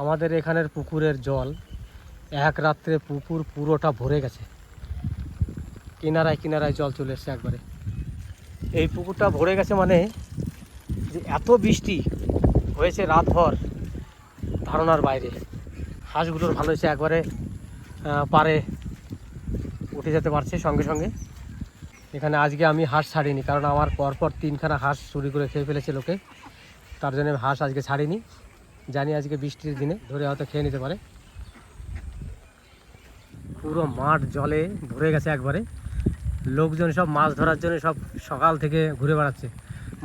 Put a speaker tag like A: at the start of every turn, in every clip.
A: আমাদের এখানের পুকুরের জল এক রাত্রে পুকুর পুরোটা ভরে গেছে। কিনারায় কিনারায় জল চলে এসছে একবারে। এই পুকুরটা ভরে গেছে মানে যে এত বৃষ্টি হয়েছে রাতভর ধারণার বাইরে। হাঁসগুলোর ভালো হয়েছে একবারে পারে উঠে যেতে পারছে সঙ্গে সঙ্গে। এখানে আজকে আমি হাঁস ছাড়িনি, কারণ আমার পরপর তিনখানা হাঁস চুরি করে খেয়ে ফেলেছে লোকে। তার জন্য হাঁস আজকে ছাড়িনি। জানি আজকে বৃষ্টির দিনে, ধরে হয়তো খেয়ে নিতে পারে। পুরো মাঠ জলে ভরে গেছে একবারে। লোকজন সব মাছ ধরার জন্য সব সকাল থেকে ঘুরে বেড়াচ্ছে।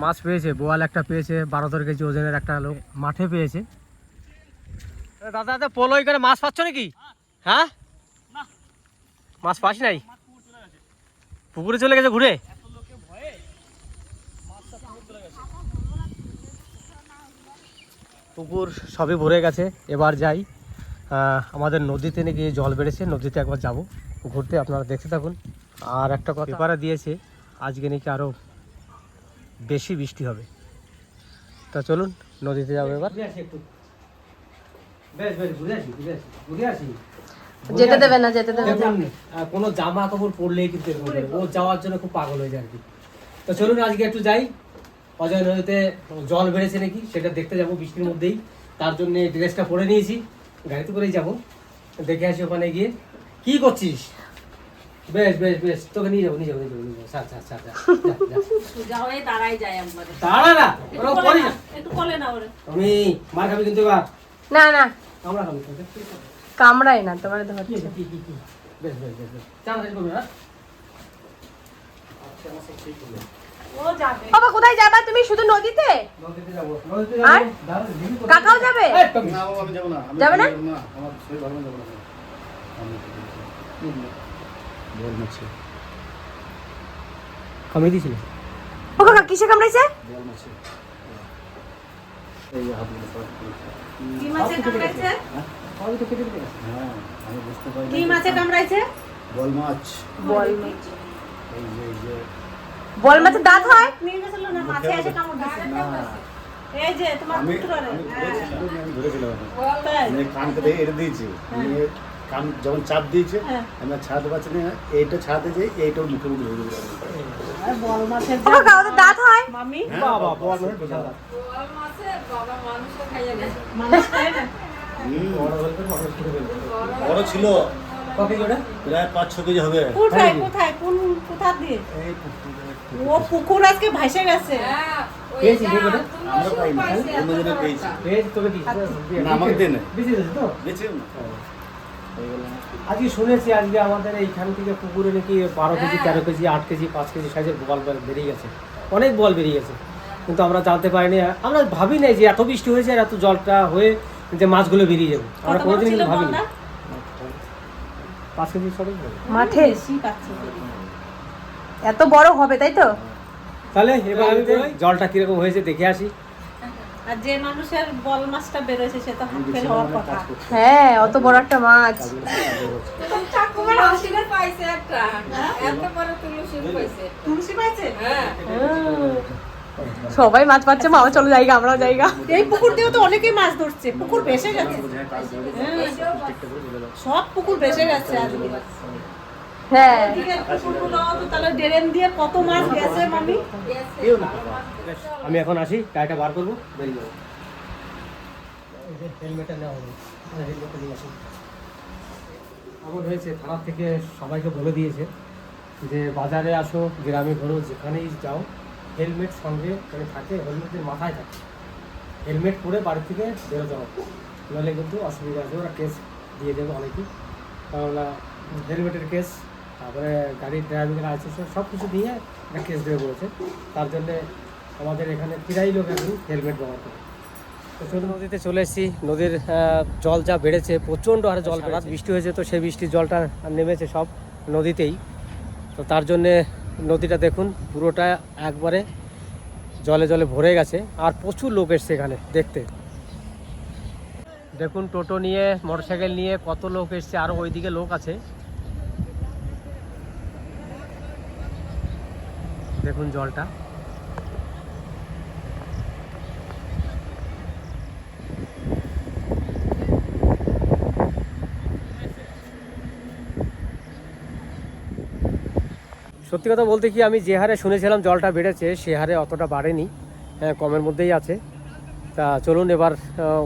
A: মাছ পেয়েছে, বোয়াল একটা পেয়েছে, বারো তেরো কেজি ওজনের একটা লোক মাঠে পেয়েছে। দাদা দাদা, পোলোই করে মাছ পাচ্ছ নাকি? হ্যাঁ? মাছ পাস নাই? পুকুরে চলে গেছে ঘুরে? পুকুর সবই ভরে গেছে এবার যাই। আমাদের নদীতে নাকি জল বেড়েছে নদীতে একবার যাব ঘুরতে আপনারা দেখতে থাকুন। আর একটা কথা পেপারে দিয়েছে আজকে নাকি আরও বেশি বৃষ্টি হবে। তা চলুন নদীতে যাব এবার। বেশ বেশ ঘুরে আসি ঘুরে আসি ঘুরে আসি।
B: যেতে দেবে না যেতে দেবে না।
A: দেখুন, আহ, কোনো জামা কাপড় পরলেই কিন্তু ও যাওয়ার জন্য খুব পাগল হয়ে যায় আর কি। তো চলুন আজকে একটু যাই। অজয় নদীতে জল বেড়েছে নাকি সেটা দেখতে যাব বৃষ্টির মধ্যেই। তার জন্য ড্রেসটা পরে নিয়েছি গাড়িতে করেই যাব। দেখে আসি ওখানে গিয়ে। কি করছিস? বেশ বেশ বেশ তোকে নিয়ে যাব নিয়ে যাব নিয়ে যাব নিয়ে যাব।
C: হয়ে
A: দাঁড়া না না। আমি মার খাবি কিন্তু এবার।
B: না না।
A: আমরা খাবি
B: না তোমার
A: কি
B: ধরছে
A: কি কি কি? বেশ বেশ বেশ বেশ। করবে না আচ্ছা আমার ঠিক
B: বাবা কোথায় যাবা তুমি? শুধু নদীতে?
A: নদীতে
B: আর?
A: যাব। দাঁড়া, দিদি কোথায়?
B: কাকাও যাবে?
A: এই, টমি।
D: না বাবা, আমি যাব না। আমি
B: যাবে না?
D: যাব আমার শরীর ভালো না, যাব না। আমি বল মাছি,
A: কামিয়ে দিয়েছিল?
B: ও কাকা কিসে কামড়াইছে?
D: মাছি।
C: কি মাছে কামড়াইছে?
D: হ্যাঁ,
C: মাছে কামড়াইছে?
D: বল মাছ।
B: বল
D: এই যে এই যে।
B: বল মাছের দাঁত হয়?
C: নিয়ে গেছিল না মাছে এসে কামড় দিছে এই যে তোমার পুত্র রে
D: আমি ধরেছিলাম, আমি ধরেছিলাম এখন।
C: তাই
D: আমি কানকে দিয়ে এড়ে দিয়েছি। কান যখন চাপ দিয়েছে
C: হ্যাঁ।
D: ছাড়াতে পারছি না এইটা ছাড়াতে যাই এইটাও মুখে দিলাম।
C: বল মাছের
B: দাঁত হয়?
C: মামি?
D: হ্যাঁ,
A: বাবা বল।
C: মানুষ
A: মানুষ।
D: বড় ছিল।
A: ক কেজি
D: প্রায় পাঁচ ছ কেজি হবে।
C: কোথায় কোথায়? কোন কোথা দিয়ে? ও পুকুর আজকে ভাসে গেছে।
A: পেয়েছি কি ওটা?
D: আমরা পাইনি। অন্যজনে পেয়েছি।
A: পেয়েছি, তোকে দিয়েছি।
D: না, আমাকে দেন।
A: বেশি দিয়েছে তো?
D: বেঁচে না।
A: আজকে শুনেছি আজকে আমাদের এইখান থেকে পুকুরে নাকি বারো কেজি তেরো কেজি আট কেজি পাঁচ কেজি সাইজের বল বের- বেরিয়ে গেছে। অনেক বল বেরিয়ে গেছে। কিন্তু আমরা জানতে পারিনি আমরা ভাবি নাই যে এত বৃষ্টি হয়েছে আর এত জলটা হয়ে যে মাছগুলো বেরিয়ে যাবে। আমরা কোনোদিন ভাবিনি? পাঁচ কেজি সবাই
B: মাঠে? এত বড় হবে তাই তো?
A: তাহলে এবার আমি জলটা কীরকম হয়েছে দেখে আসি।
C: আর যে মানুষের বল মাছটা বেরোছে সে তো হাত ফেল হওয়ার কথা।
B: হ্যাঁ অত বড় একটা মাছ।
C: তুলসী পাইছে।
B: সবাই মাছ পাচ্ছে মামা চলো জায়গা আমরাও জায়গা
C: এই পুকুর দিয়েও তো অনেকেই মাছ ধরছে পুকুর ভেসে গেছে। সব পুকুর ভেসে গেছে
B: হ্যাঁ।
C: এদিকের পুকুরগুলো তো তাহলে ড্রেন দিয়ে কত মাছ গেছে
A: আমি এখন আসি গাড়িটা বার করব বেরিয়ে যাব। হেলমেটটা নেওয়া হবে হেলমেটটা নিয়ে আসি এমন হয়েছে থানা থেকে সবাইকে বলে দিয়েছে যে বাজারে আসো গ্রামে ঘোরো যেখানেই যাও হেলমেট সঙ্গে মানে থাকে হেলমেটের মাথায় থাকে। হেলমেট পরে বাড়ি থেকে বেরোতে হবে। নাহলে কিন্তু অসুবিধা আছে ওরা কেস দিয়ে দেবে অনেকেই। কারণ হেলমেটের কেস তারপরে গাড়ির ড্রাইভিং লাইসেন্স সব কিছু দিয়ে একটা কেস দেবে বলেছে। তার জন্যে আমাদের এখানে প্রায় লোক এখন হেলমেট ব্যবহার করে। নদীতে চলে এসেছি। নদীর জল যা বেড়েছে প্রচণ্ড হারে জল রাত বৃষ্টি হয়েছে তো সেই বৃষ্টির জলটা নেমেছে সব নদীতেই। তো তার জন্যে নদীটা দেখুন, পুরোটা একবারে জলে জলে ভরে গেছে, আর প্রচুর লোক এসছে এখানে দেখতে। দেখুন, টোটো নিয়ে, মোটরসাইকেল নিয়ে কত লোক এসছে আরও ওইদিকে লোক আছে। দেখুন জলটা। সত্যি কথা বলতে কি আমি যে হারে শুনেছিলাম জলটা বেড়েছে সে হারে অতটা বাড়েনি। হ্যাঁ কমের মধ্যেই আছে। তা চলুন এবার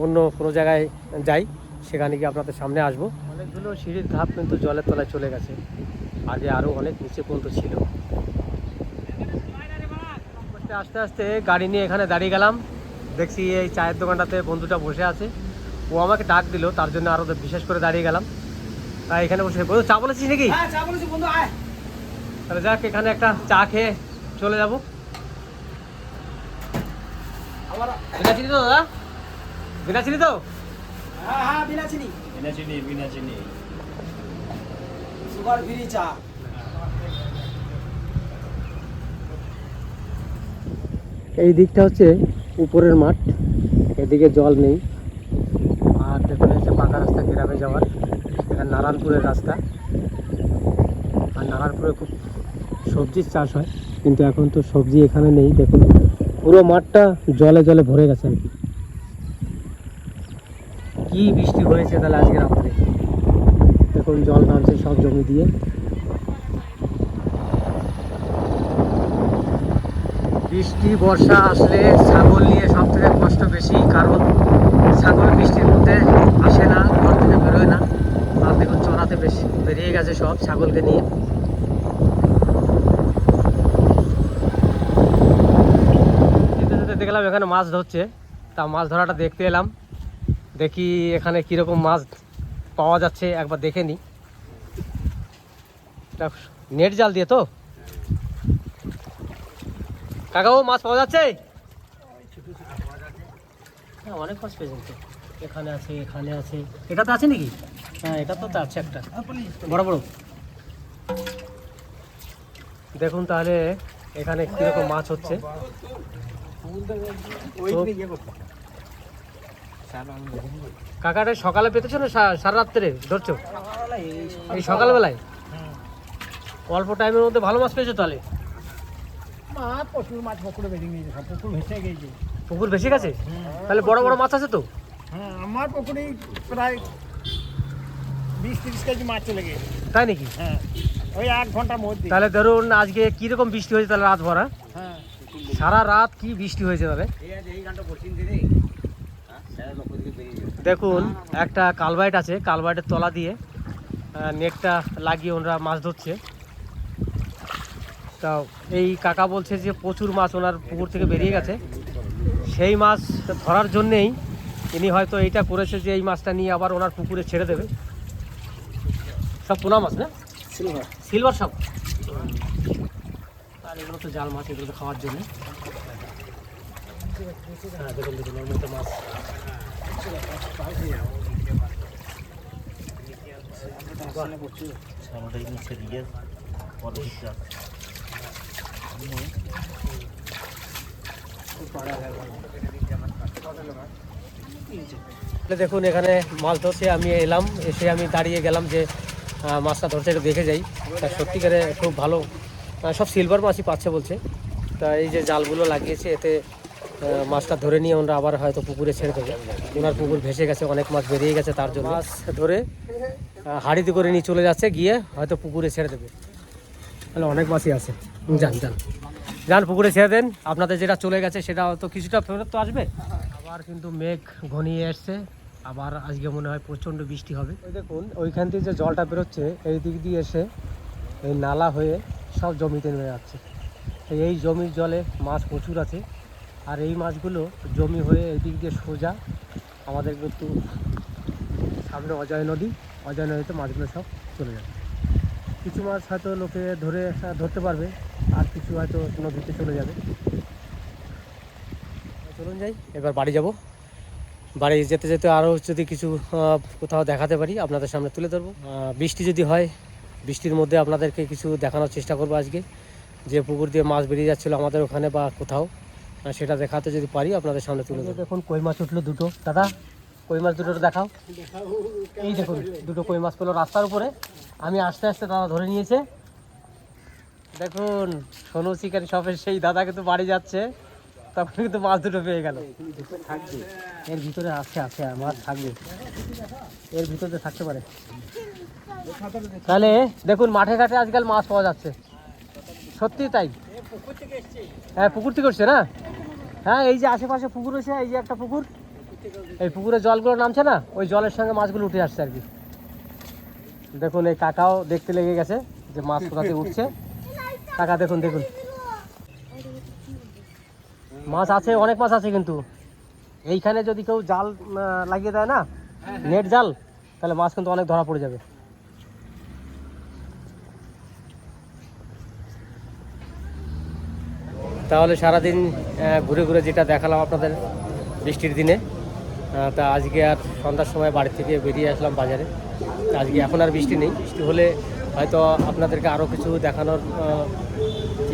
A: অন্য কোনো জায়গায় যাই। সেখানে গিয়ে আপনাদের সামনে আসব। অনেকগুলো সিঁড়ির ধাপ কিন্তু জলের তলায় চলে গেছে। আগে আরও অনেক নিচে পর্যন্ত ছিল। আস্তে আস্তে আস্তে গাড়ি নিয়ে এখানে দাঁড়িয়ে গেলাম। দেখছি এই চায়ের দোকানটাতে বন্ধুটা বসে আছে। ও আমাকে ডাক দিল তার জন্য আরও বিশেষ করে দাঁড়িয়ে গেলাম। তাই এখানে বসে বন্ধু চা বলেছিস নাকি?
E: হ্যাঁ চা বলেছি বন্ধু আয়।
A: তাহলে যাক এখানে একটা চা খেয়ে চলে যাব।
E: আমার
A: বিনা চিনি তো দাদা? বিনা চিনি তো?
E: হ্যাঁ হ্যাঁ বিনা চিনি
D: বিনা চিনি বিনা চিনি
E: সুগার ফ্রি চা।
A: এই দিকটা হচ্ছে উপরের মাঠ। এদিকে জল নেই। আর দেখুন হচ্ছে পাকা রাস্তা গ্রামে যাওয়ার। এটা নারায়ণপুরের রাস্তা। আর নারায়ণপুরে খুব সবজির চাষ হয় কিন্তু এখন তো সবজি এখানে নেই দেখুন। পুরো মাঠটা জলে জলে ভরে গেছে আর কি। কি বৃষ্টি হয়েছে তাহলে আজকে রাত্রে? দেখুন জল নামছে সব জমি দিয়ে। বৃষ্টি বর্ষা আসলে ছাগল নিয়ে সব থেকে কষ্ট বেশি কারণ ছাগল বৃষ্টির মধ্যে আসে না ঘর থেকে বেরোয় না। আর দেখুন চড়াতে বেশি বেরিয়ে গেছে সব ছাগলকে নিয়ে যেতে যেতে দেখলাম এখানে মাছ ধরছে। তা মাছ ধরাটা দেখতে এলাম। দেখি এখানে কীরকম মাছ পাওয়া যাচ্ছে, একবার দেখে নিই। নেট জাল দিয়ে তো? কাকাও মাছ পাওয়া যাচ্ছে? হ্যাঁ অনেক মাছ পেয়েছেন তো। এখানে আছে এখানে আছে। এটা তো আছে নাকি? হ্যাঁ এটা তো আছে একটা। বড় বড়। দেখুন তাহলে এখানে কীরকম মাছ হচ্ছে। কাকাটা সকালে পেতেছো না সারা রাত্রে? ধরছো? এই সকালবেলায়? অল্প টাইমের মধ্যে ভালো মাছ পেয়েছ তাহলে?
E: মাছ পুকুরে বেরিয়ে গিয়েছে পুকুর ভেসে
A: পুকুর গেছে? তাহলে বড় বড় মাছ আছে তো?
E: হ্যাঁ আমার পুকুরে প্রায় বিশ তিরিশ কেজি মাছ চলে গিয়েছে
A: তাই নাকি?
E: হ্যাঁ ওই এক ঘণ্টার মধ্যে।
A: তাহলে ধরুন আজকে কীরকম বৃষ্টি হয়েছে তাহলে রাত ভরা?
E: হ্যাঁ।
A: সারা রাত কি বৃষ্টি হয়েছে তাহলে দেখুন একটা কালবাইট আছে কালবাইটের তলা দিয়ে নেটটা লাগিয়ে ওনারা মাছ ধরছে। তা এই কাকা বলছে যে প্রচুর মাছ ওনার পুকুর থেকে বেরিয়ে গেছে। সেই মাছ ধরার জন্যেই ইনি হয়তো এইটা করেছে যে এই মাছটা নিয়ে আবার ওনার পুকুরে ছেড়ে দেবে। সব পোনা মাছ না?
E: সিলভার।
A: সিলভার সব? আর এগুলো তো জাল মাছ, এগুলো খাওয়ার জন্য। হ্যাঁ দেখুন এখানে মাছ ধরছে আমি এলাম, এসে আমি দাঁড়িয়ে গেলাম যে মাছটা একটু দেখে যাই। তা সত্যিকারে খুব ভালো সব সিলভার মাছই পাচ্ছে বলছে। তা এই যে জালগুলো লাগিয়েছে এতে মাছটা ধরে নিয়ে ওনারা আবার হয়তো পুকুরে ছেড়ে দেবে। ওনার পুকুর ভেসে গেছে অনেক মাছ বেরিয়ে গেছে তার জন্য। মাছ ধরে হাঁড়িতে করে নিয়ে চলে যাচ্ছে গিয়ে হয়তো পুকুরে ছেড়ে দেবে। তাহলে অনেক মাছই আছে। যান যান। যান পুকুরে ছেড়ে দেন। আপনাদের যেটা চলে গেছে সেটা হয়তো কিছুটা ফেরত তো আসবে। আবার কিন্তু মেঘ ঘনিয়ে এসছে। আবার আজকে মনে হয় প্রচণ্ড বৃষ্টি হবে। দেখুন ওইখান থেকে যে জলটা বেরোচ্ছে এই দিক দিয়ে এসে এই নালা হয়ে সব জমিতে নেমে যাচ্ছে। এই জমির জলে মাছ প্রচুর আছে। আর এই মাছগুলো জমি হয়ে এদিক দিয়ে সোজা আমাদের কিন্তু সামনে অজয় নদী। অজয় নদীতে মাছগুলো সব চলে যাবে। কিছু মাছ হয়তো লোকে ধরে, ধরতে পারবে, আর কিছু হয়তো নদীতে চলে যাবে। চলুন যাই, এবার বাড়ি যাব। বাড়ি যেতে যেতে আরও যদি কিছু কোথাও দেখাতে পারি, আপনাদের সামনে তুলে ধরবো। বৃষ্টি যদি হয় বৃষ্টির মধ্যে আপনাদেরকে কিছু দেখানোর চেষ্টা করব আজকে। যে পুকুর দিয়ে মাছ বেরিয়ে যাচ্ছিল আমাদের ওখানে বা কোথাও সেটা দেখাতে যদি পারি আপনাদের সামনে তুলে দেখুন কই মাছ উঠল দুটো। দাদা, কই মাছ দুটো দেখাও। এই দেখুন, দুটো কই মাছ পেল রাস্তার উপরে। আমি আস্তে আস্তে দাদা ধরে নিয়েছে। দেখুন, সোনু শিকারি শপের সেই দাদা কিন্তু বাড়ি যাচ্ছে। তখন কিন্তু মাছ দুটো পেয়ে গেল। থাকবে এর ভিতরে আছে আছে, মাছ থাকবে। এর ভিতরে থাকতে পারে। তাহলে দেখুন, মাঠে ঘাটে আজকাল মাছ পাওয়া যাচ্ছে। সত্যি তাই? হ্যাঁ পুকুর থেকে উঠছে না? হ্যাঁ এই যে আশেপাশে পুকুর রয়েছে এই যে একটা পুকুর, এই পুকুরে জলগুলো নামছে না? ওই জলের সঙ্গে মাছগুলো উঠে আসছে আর কি। দেখুন, এই কাকাও দেখতে লেগে গেছে যে মাছ কোথা থেকে উঠছে। কাকা, দেখুন দেখুন। মাছ আছে, অনেক মাছ আছে কিন্তু। এইখানে যদি কেউ জাল লাগিয়ে দেয় না, নেট জাল, তাহলে মাছ কিন্তু অনেক ধরা পড়ে যাবে। তাহলে সারাদিন ঘুরে ঘুরে যেটা দেখালাম আপনাদের বৃষ্টির দিনে তা আজকে আর সন্ধ্যার সময় বাড়ি থেকে বেরিয়ে আসলাম বাজারে। আজকে এখন আর বৃষ্টি নেই, বৃষ্টি হলে হয়তো আপনাদেরকে আরও কিছু দেখানোর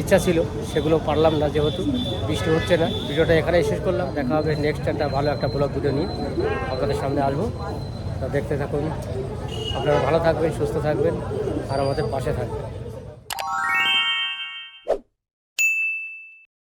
A: ইচ্ছা ছিল, সেগুলো পারলাম না যেহেতু, বৃষ্টি হচ্ছে না। ভিডিওটা এখানে শেষ করলাম, দেখা হবে নেক্সট একটা ভালো একটা ব্লগ ভিডিও নিয়ে, আপনাদের সামনে আসব। তা দেখতে থাকুন, আপনারা ভালো থাকবেন, সুস্থ থাকবেন, আর আমাদের পাশে থাকবেন।